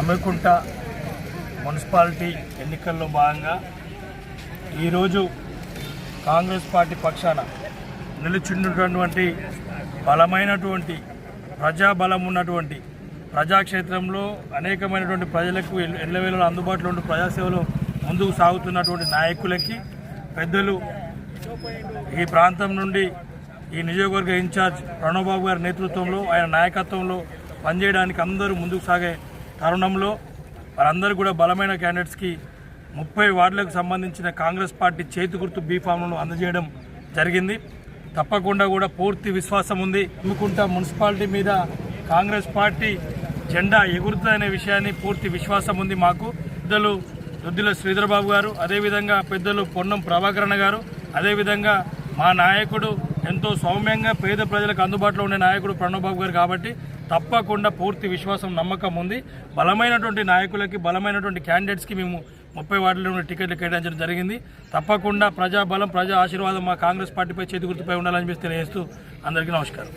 Jammikunta municipality ఎన్నికల్లో భాగంగా ఈరోజు కాంగ్రెస్ పార్టీ పక్షాన నిలుచున్నటువంటి బలమైనటువంటి ప్రజాబలం ఉన్నటువంటి ప్రజాక్షేత్రంలో అనేకమైనటువంటి ప్రజలకు ఎల్ల- అందుబాటులో ఉండే ప్రజాసేవలో ముందుకు సాగుతున్నటువంటి నాయకులకి పెద్దలు ఈ ప్రాంతం నుండి ఈ నియోజకవర్గ ఇన్ఛార్జ్ ప్రణవ్బాబు గారి నేతృత్వంలో ఆయన నాయకత్వంలో పనిచేయడానికి అందరూ ముందుకు సాగే తరుణంలో వారందరూ కూడా బలమైన క్యాండిడేట్స్కి ముప్పై వార్డులకు సంబంధించిన కాంగ్రెస్ పార్టీ చేతి గుర్తు బీఫామ్లను అందజేయడం జరిగింది. తప్పకుండా కూడా పూర్తి విశ్వాసం ఉంది. ఎన్నుకుంటా మున్సిపాలిటీ మీద కాంగ్రెస్ పార్టీ జెండా ఎగురుతుందనే విషయాన్ని పూర్తి విశ్వాసం ఉంది మాకు. పెద్దలు దొద్దుల శ్రీధరబాబు గారు అదేవిధంగా పెద్దలు పొన్నం ప్రభాకరణ గారు అదేవిధంగా మా నాయకుడు ఎంతో సౌమ్యంగా పేద ప్రజలకు అందుబాటులో ఉండే నాయకుడు ప్రణబాబు గారు కాబట్టి తప్పకుండా పూర్తి విశ్వాసం నమ్మకం ఉంది. బలమైనటువంటి నాయకులకి బలమైనటువంటి క్యాండిడేట్స్కి మేము ముప్పై వార్డుల టికెట్లు కేటాయించడం జరిగింది. తప్పకుండా ప్రజాబలం ప్రజా ఆశీర్వాదం మా కాంగ్రెస్ పార్టీపై చేతి గుర్తుపై ఉండాలని చెప్పి తెలియజేస్తూ అందరికీ నమస్కారం.